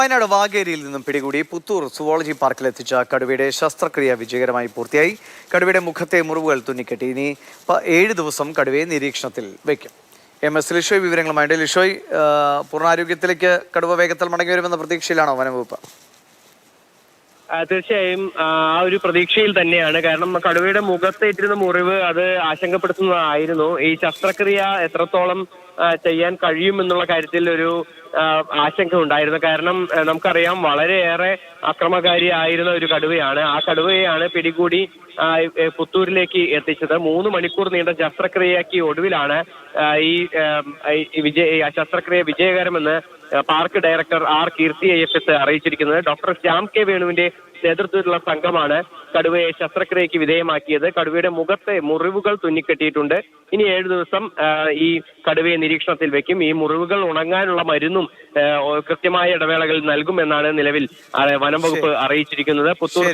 വയനാട് വാഗേരിയിൽ നിന്നും പിടികൂടി പുത്തൂർ സുവോളജി പാർക്കിൽ എത്തിച്ച കടുവയുടെ ശസ്ത്രക്രിയ വിജയകരമായി പൂർത്തിയായി. കടുവയുടെ മുഖത്തെ മുറിവുകൾ തുന്നിക്കെട്ടി. ഇനി ഏഴ് ദിവസം കടുവയെ നിരീക്ഷണത്തിൽ വയ്ക്കും എം എസ് ലിഷോയ് വിവരങ്ങളുമായിട്ട് ലിഷോയ് പൂർണാരോഗ്യത്തിലേക്ക് കടുവ വേഗത്തിൽ മടങ്ങി വരുമെന്ന പ്രതീക്ഷയിലാണോ വനംവകുപ്പ്? തീർച്ചയായും ആ ഒരു പ്രതീക്ഷയിൽ തന്നെയാണ്. കാരണം കടുവയുടെ മുഖത്തേറ്റിരുന്ന മുറിവ് അത് ആശങ്കപ്പെടുത്തുന്നതായിരുന്നു. ഈ ശസ്ത്രക്രിയ എത്രത്തോളം ചെയ്യാൻ കഴിയുമെന്നുള്ള കാര്യത്തിൽ ഒരു ആശങ്ക ഉണ്ടായിരുന്നു കാരണം നമുക്കറിയാം വളരെയേറെ അക്രമകാരിയായിരുന്ന ഒരു കടുവയാണ്. ആ കടുവയാണ് പിടികൂടി പുത്തൂരിലേക്ക് എത്തിച്ചത്. മൂന്ന് മണിക്കൂർ നീണ്ട ശസ്ത്രക്രിയയ്ക്ക് ഒടുവിലാണ് ഈ വിജയ ശസ്ത്രക്രിയ വിജയകരമെന്ന് park director R Keerthi S അറിയിച്ചിരിക്കുന്നത്. ഡോക്ടർ ശ്യാം കെ വേണുവിന്റെ നേതൃത്വത്തിലുള്ള സംഘമാണ് കടുവയെ ശസ്ത്രക്രിയയ്ക്ക് വിധേയമാക്കിയത്. കടുവയുടെ മുഖത്തെ മുറിവുകൾ തുന്നിക്കെട്ടിയിട്ടുണ്ട്. ഇനി ഏഴു ദിവസം ഈ കടുവയെ നിരീക്ഷണത്തിൽ വെക്കും. ഈ മുറിവുകൾ ഉണങ്ങാനുള്ള മരുന്നും കൃത്യമായ ഇടവേളകളിൽ നൽകുമെന്നാണ് നിലവിൽ വനം വകുപ്പ് അറിയിച്ചിരിക്കുന്നത്. പുത്തൂർ.